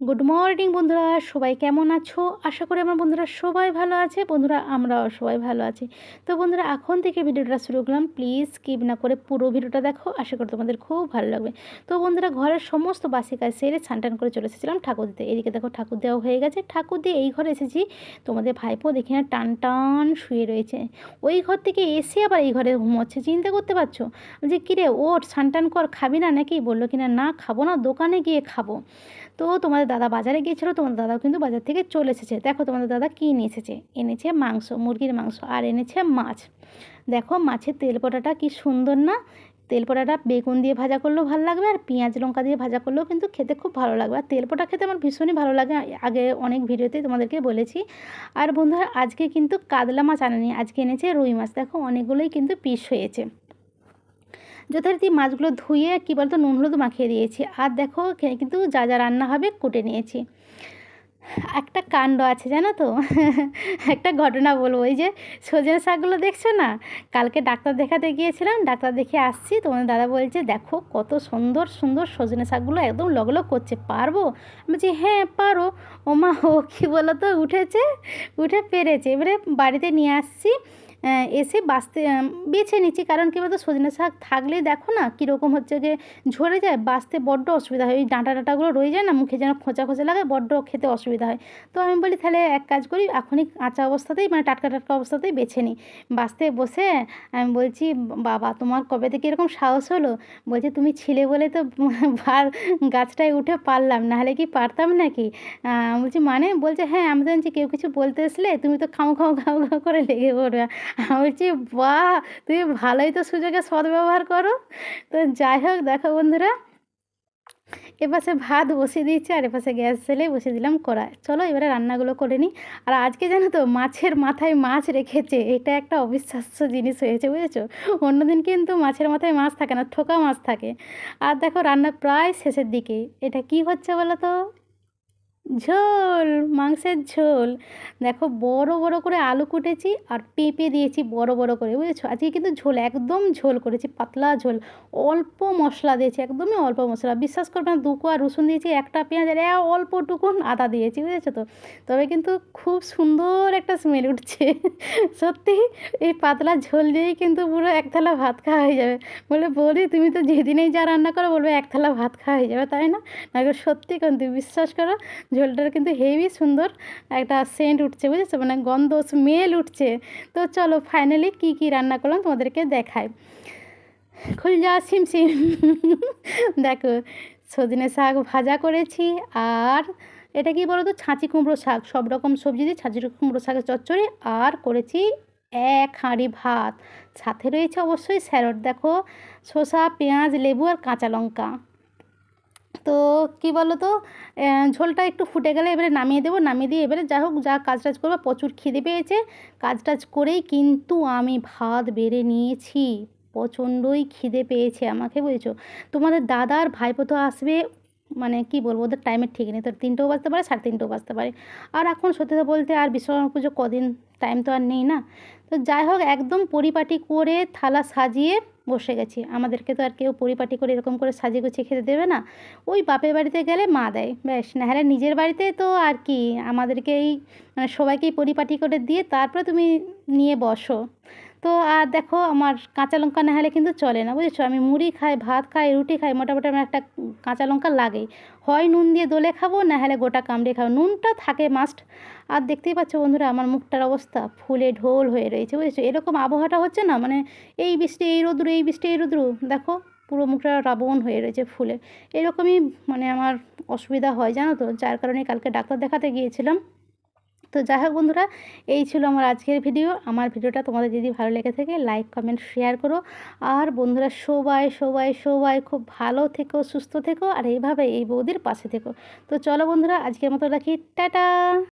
Good morning বন্ধুরা, সবাই কেমন আছো? আশা করি আমার বন্ধুরা সবাই ভালো আছে। বন্ধুরা, আমরাও সবাই ভালো আছি। তো বন্ধুরা, এখন থেকে ভিডিওটা শুরু করলাম। প্লিজ স্কিপ না করে পুরো ভিডিওটা দেখো। আশা করি তোমাদের খুব ভালো লাগবে। তো বন্ধুরা, ঘরের সমস্ত বাসি কাজ সেরে ছানটান করে চলে এসেছিলাম ঠাকুর দিতে। এদিকে দেখো ঠাকুর দেওয়া হয়ে গেছে। ঠাকুর দিয়ে এই ঘরে এসেছি। তোমাদের ভাইপো দেখি না টান টান শুয়ে রয়েছে। ওই ঘর থেকে এসে আবার এই ঘরে ঘুমোচ্ছে। চিন্তা করতে পারছ? যে কিরে, ওর ছানটান কর খাবি না নাকি? বলল কিনা, না, খাব না, দোকানে গিয়ে খাব। তো তোমাদের দাদা বাজারে গিয়েছিল, তোমাদের দাদাও কিন্তু বাজার থেকে চলে এসেছে। দেখো তোমাদের দাদা কী নিয়ে এসেছে। এনেছে মাংস, মুরগির মাংস আর এনেছে মাছ। দেখো মাছের তেল পোটাটা কী সুন্দর না? তেল পোটাটা বেগুন দিয়ে ভাজা করলেও ভালো লাগবে আর পেঁয়াজ লঙ্কা দিয়ে ভাজা করলেও কিন্তু খেতে খুব ভালো লাগবে। আর তেল পোটা খেতে আমার ভীষণই ভালো লাগে। আগে অনেক ভিডিওতে তোমাদেরকে বলেছি। আর বন্ধুরা, আজকে কিন্তু কাতলা মাছ আনেনি, আজকে এনেছে রুই মাছ। দেখো অনেকগুলোই কিন্তু পিস হয়েছে। যথারীতি মাছগুলো ধুয়ে কী বলতো, নুন হলুদ মাখিয়ে দিয়েছি। আর দেখো কিন্তু যা যা রান্না হবে কুটে নিয়েছি। একটা কাণ্ড আছে, জানো তো? একটা ঘটনা বলব। ওই যে সজনে শাকগুলো দেখছ না? কালকে ডাক্তার দেখাতে গিয়েছিলাম, ডাক্তার দেখে আসছি। তোমার দাদা বলছে, দেখো, কত সুন্দর সুন্দর সজনে শাকগুলো একদম লগলগ করছে। পারব? বলছি হ্যাঁ পারো। ওমা, ও কী বলো তো উঠেছে, উঠে পেরেছে। এবারে বাড়িতে নিয়ে আসছি। এসে বাঁচতে বেছে নিচ্ছি। কারণ কী বলতো, সজনে শাক থাকলে দেখো না কীরকম হচ্ছে যে ঝরে যায়, বাঁচতে বড্ড অসুবিধা হয়। ওই ডাঁটা ডাঁটাগুলো রয়ে যায় না, মুখে যেন খোঁচা খোঁচা লাগে, বড্ড খেতে অসুবিধা হয়। তো আমি বলি, তাহলে এক কাজ করি, এখনই কাঁচা অবস্থাতেই মানে টাটকা টাটকা অবস্থাতেই বেছে নিই। বাঁচতে বসে আমি বলছি, বাবা, তোমার কবে থেকে এরকম সাহস হলো? বলছে, তুমি ছিলে বলে তো ভার গাছটায় উঠে পারলাম, নাহলে কি পারতাম নাকি? বলছি মানে? বলছে হ্যাঁ আমি জানছি কেউ কিছু বলতে আসলে তুমি তো খাও খাও খাও খাও করে লেগে পড়বে। আমি বলছি, বাহ, তুমি ভালোই তো সুযোগে সদ্ব্যবহার করো। তো যাই হোক, দেখো বন্ধুরা, এপাশে ভাত বসিয়ে দিয়েছি আর এপাশে গ্যাস জ্বেলে বসিয়ে দিলাম কড়াই। চলো এবারে রান্নাগুলো করে নিই। আর আজকে জানো তো, মাছের মাথায় মাছ রেখেছে, এটা একটা অবিশ্বাস্য জিনিস হয়েছে, বুঝেছ? অন্যদিন কিন্তু মাছের মাথায় মাছ থাকে না, ঠোকা মাছ থাকে। আর দেখো, রান্না প্রায় শেষের দিকে। এটা কি হচ্ছে বলো তো? ঝোল, মাংসের ঝোল। দেখো বড় বড় করে আলু কুটেছি আর পেঁপে দিয়েছি বড় বড় করে, বুঝেছ? আজকে কিন্তু ঝোল, একদম ঝোল করেছি, পাতলা ঝোল। অল্প মশলা দিয়েছি, একদমই অল্প মশলা। বিশ্বাস করবে না, দু কোয়া রসুন দিয়েছি, একটা পেঁয়াজ, আর অল্প টুকুন আদা দিয়েছি, বুঝেছ তো? তবে কিন্তু খুব সুন্দর একটা স্মেল উঠছে। সত্যি, এই পাতলা ঝোল দিয়েই কিন্তু পুরো এক থালা ভাত খাওয়া হয়ে যাবে। বলে বলি তুমি তো যেদিনেই যা রান্না করো বলবে, এক থালা ভাত খাওয়া হয়ে যাবে, তাই না? সত্যি কিন্তু বিশ্বাস করো ঝোলটার কিন্তু হেভি সুন্দর একটা সেন্ট উঠছে, বুঝেছ? মানে গন্ধ স্মেল উঠছে। তো চলো ফাইনালি কী কী রান্না করলাম তোমাদেরকে দেখাই। খুল যা সিম সিম দেখো, সজনে শাক ভাজা করেছি আর এটা কি বলো তো ছাঁচি কুমড়ো শাক। সব রকম সবজি দিয়ে ছাঁচি কুমড়ো শাকের চচ্চড়ি আর করেছি এক হাঁড়ি ভাত। সাথে রয়েছে অবশ্যই স্যারট দেখো, শসা, পেঁয়াজ, লেবু আর কাঁচা লঙ্কা। তো কী বলো তো ঝোলটা একটু ফুটে গেলে এবারে নামিয়ে দেবো, নামিয়ে দিয়ে এবারে যা হোক যা কাজ টাজ করব, প্রচুর খিদে পেয়েছে। কাজ টাজ করেই কিন্তু আমি ভাত বেড়ে নিয়েছি। প্রচণ্ডই খিদে পেয়েছে আমাকে, বুঝেছ? তোমাদের দাদার ভাইপো তো আসবে মানে কি বলব, ওদের টাইমের ঠিক নেই। তো তিনটেও বাজতে পারে, সাড়ে তিনটেও বাজতে পারে। আর এখন সত্যি বলতে আর বিশ্বকর্মা পুজো কদিন টাইম তো আর নেই না? তো যাই হোক, একদম পরিপাটি করে থালা সাজিয়ে বসে গেছি। আমাদেরকে তো আর কেউ পরিপাটি করে এরকম করে সাজিয়ে গুছিয়ে খেতে দেবে না। ওই বাপের বাড়িতে গেলে মা দেয়, ব্যাস। নাহলে নিজের বাড়িতে তো আর কি, আমাদেরকেই মানে সবাইকেই পরিপাটি করে দিয়ে তারপরে তুমি নিয়ে বসো। তো আর দেখো আমার কাঁচা লঙ্কা না হলে কিন্তু চলে না, বুঝেছ? আমি মুড়ি খাই, ভাত খাই, রুটি খাই, মোটামুটি আমার একটা কাঁচা লঙ্কা লাগেই। হয় নুন দিয়ে দোলে খাব, না হলে গোটা কামড়ে খাব। নুনটা থাকে মাস্ট আর দেখতেই পাচ্ছ বন্ধুরা, আমার মুখটার অবস্থা ফুলে ঢোল হয়ে রয়েছে, বুঝেছ? এরকম আবহাওয়াটা হচ্ছে না? মানে এই বৃষ্টি, এই রোদ্রু, এই বৃষ্টি, এই রোদ্রু, দেখো? পুরো মুখটা রাবণ হয়ে রয়েছে ফুলে। এরকমই মানে আমার অসুবিধা হয়, জানো তো? যার কারণে কালকে ডাক্তার দেখাতে গিয়েছিলাম। তো যাই হোক বন্ধুরা, এই ছিল আমার আজকের ভিডিও আমার ভিডিওটা তোমাদের যদি ভালো লেগে থাকে লাইক কমেন্ট শেয়ার করো। আর বন্ধুরা, সবাই সবাই সবাই খুব ভালো থেকো, সুস্থ থেকো, আর এইভাবে এই বৌদির পাশে থেকো। তো চলো বন্ধুরা, আজকের মতো রাখি। টাটা!